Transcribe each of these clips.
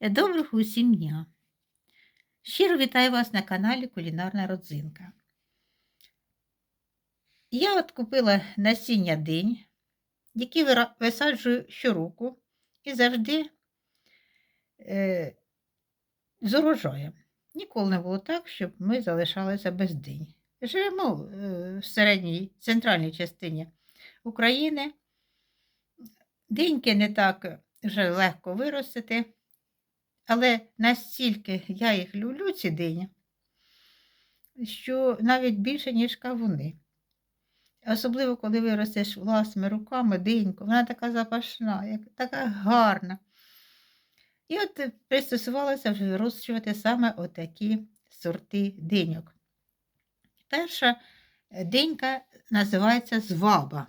Доброго усім дня! Щиро вітаю вас на каналі Кулінарна Родзинка. Я от купила насіння динь, які висаджую щороку і завжди е, з урожаєм. Ніколи не було так, щоб ми залишалися без динь. Живемо е, в середній центральній частині України. Диньки не так вже легко виростити. Але настільки я їх люблю, ці дині, що навіть більше, ніж кавуни. Особливо, коли виростеш власними руками диньку, вона така запашна, така гарна. І от пристосувалася вирощувати саме отакі сорти диньок. Перша е, динька називається зваба.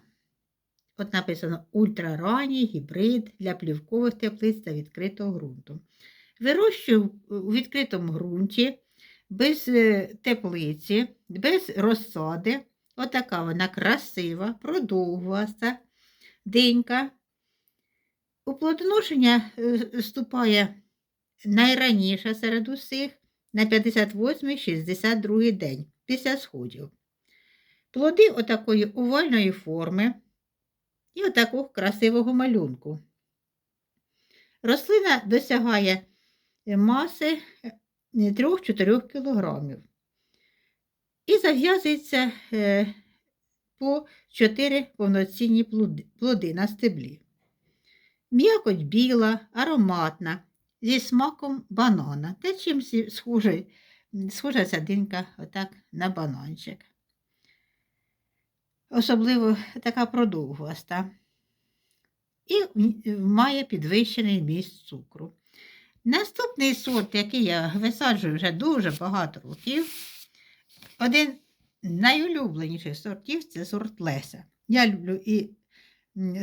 От написано ультраранній гібрид для плівкових теплиць та відкритого ґрунту. Вирощую у відкритому ґрунті, без е, теплиці, без розсади. Отака вона красива, продовгуваста, динька. У плодоношення е, вступає найраніше серед усіх на 58-62 день після сходів. Плоди отакої овальної форми і отакого красивого малюнку. Рослина досягає маси 3-4 кг. І зав'язується е, по 4 повноцінні плоди- на стеблі. М'якоть біла, ароматна, зі смаком банана. Та чим схожа, схожа ця динька отак на бананчик. Особливо така продовгуваста. І має підвищений міст цукру. Наступний сорт, який я висаджую вже дуже багато років, один з найулюбленіших сортів це сорт Леся. Я люблю і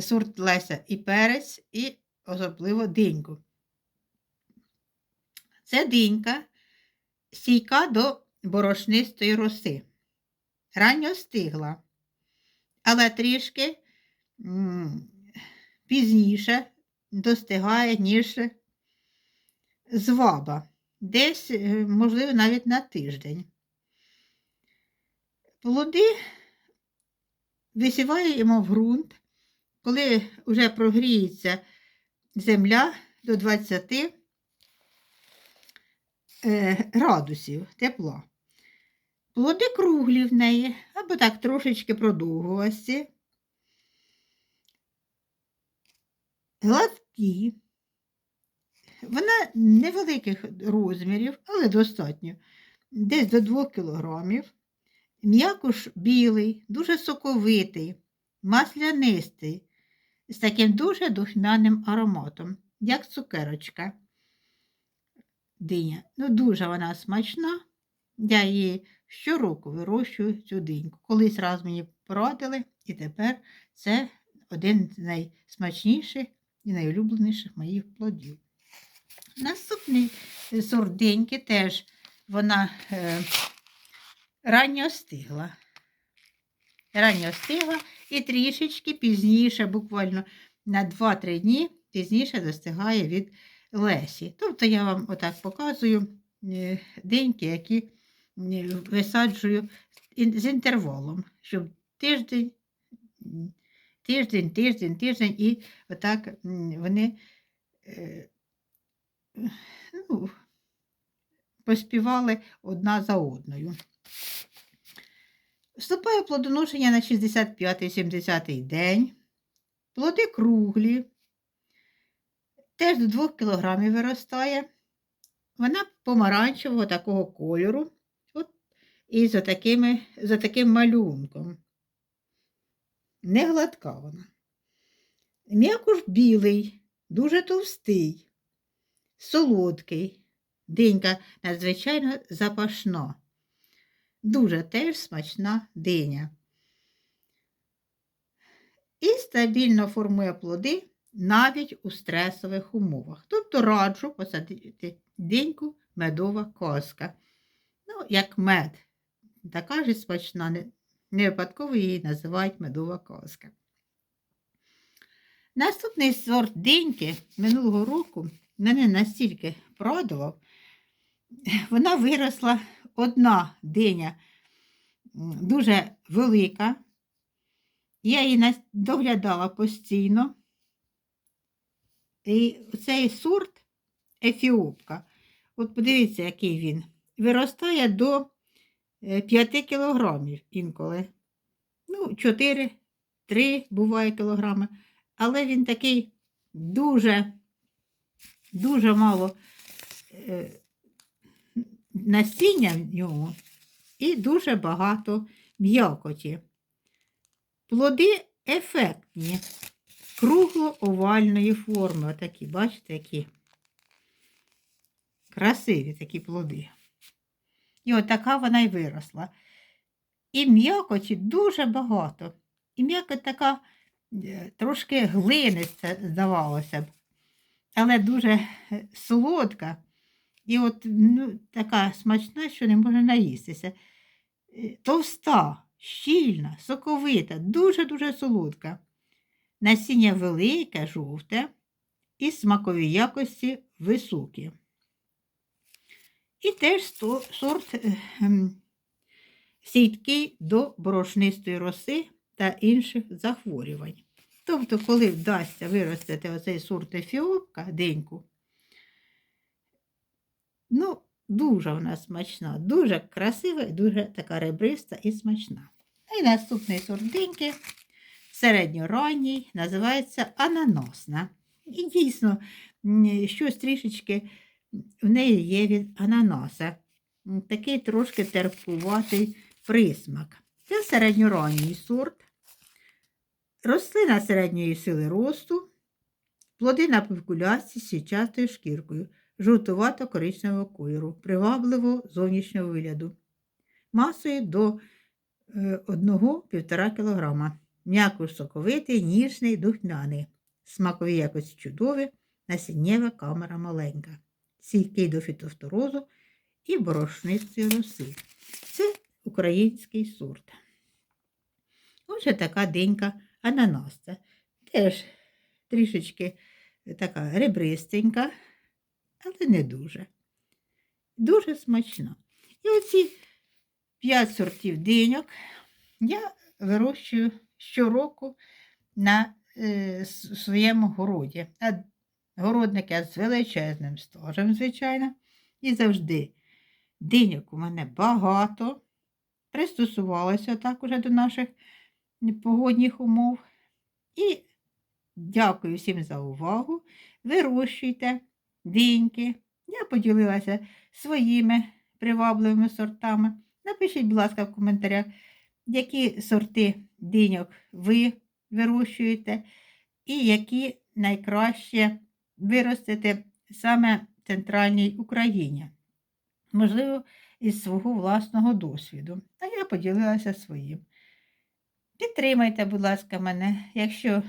сорт Леся і перець, і особливо диньку. Це динька стійка до борошнистої роси. Ранньо стигла, але трішки пізніше достигає, ніж зваба, десь, е, можливо, навіть на тиждень. Плоди висіваємо в ґрунт, коли вже прогріється земля до 20 е, градусів тепла. Плоди круглі в неї, або так трошечки продовгувасті, гладкі. Вона невеликих розмірів, але достатньо. Десь до 2 кг. М'якош білий, дуже соковитий, маслянистий, з таким дуже духмяним ароматом, як цукерочка. Диня. Ну, дуже вона смачна. Я її щороку вирощую цю диньку. Колись раз мені порадили, і тепер це один з найсмачніших і найулюбленіших моїх плодів. Наступний сорт диньки теж вона е, ранньо стигла. Ранньо стигла і трішечки пізніше, буквально на 2-3 дні пізніше достигає від Лесі. Тобто я вам отак показую е, деньки, які е, висаджую з інтервалом, щоб тиждень, тиждень, тиждень, тиждень, і отак вони е, ну, поспівали одна за одною. Вступає плодоношення на 65-70 день. Плоди круглі, теж до 2 кг виростає. Вона помаранчевого такого кольору. От, і за, такими, за таким малюнком. Не гладка вона. М'якуш білий, дуже товстий, солодкий. Динька надзвичайно запашна. Дуже теж смачна диня. І стабільно формує плоди навіть у стресових умовах. Тобто раджу посадити диньку медова коска. Ну, як мед. Така ж смачна, не, випадково її називають медова коска. Наступний сорт диньки минулого року мене настільки порадував, вона виросла одна диня дуже велика. Я її доглядала постійно. І цей сорт ефіопка, от подивіться, який він, виростає до 5 кілограмів інколи. Ну, 4, 3 буває кілограми. Але він такий дуже, дуже мало е, насіння в ньому і дуже багато м'якоті. Плоди ефектні, кругло-овальної форми. Отакі, бачите, які красиві такі плоди. І от така вона й виросла. І м'якоті дуже багато. І м'якоть така е, трошки глиниста, здавалося б, але дуже е, солодка. І от ну, така смачна, що не може наїстися. Е, Товста, щільна, соковита, дуже-дуже солодка. Насіння велике, жовте і смакові якості високі. І теж сорт е, ем, до борошнистої роси та інших захворювань. Тобто, коли вдасться виростити оцей сорт ефіопка, деньку, ну, дуже вона смачна, дуже красива і дуже така ребриста і смачна. І наступний сорт деньки середньоранній, називається ананосна. І дійсно, щось трішечки в неї є від ананаса. Такий трошки терпкуватий присмак. Це середньоранній сорт. Рослина середньої сили росту, плоди на півкулясті з січастою шкіркою, жовтувато-коричневого кольору, привабливого зовнішнього вигляду, масою до 1-1,5 кг. М'яко соковитий, ніжний, духмяний. Смакові якості чудові, насіннєва камера маленька, стійкий до фітофторозу і борошнистої роси. Це український сорт. Отже, така денька ананаса. Теж трішечки така ребристенька, але не дуже. Дуже смачна. І оці п'ять сортів диньок я вирощую щороку на е, своєму городі. А городник я з величезним стажем, звичайно, і завжди диньок у мене багато. Пристосувалася так уже до наших погодних умов. І дякую всім за увагу. Вирощуйте диньки. Я поділилася своїми привабливими сортами. Напишіть, будь ласка, в коментарях, які сорти диньок ви вирощуєте, і які найкраще виростити саме в центральній Україні. Можливо, із свого власного досвіду. А я поділилася своїм. Підтримайте, будь ласка, мене, якщо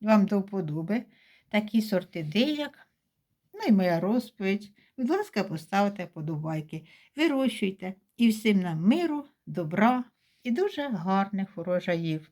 вам до вподоби такі сорти деяк, Ну і моя розповідь. Будь ласка, поставте подобайки, вирощуйте і всім нам миру, добра і дуже гарних урожаїв.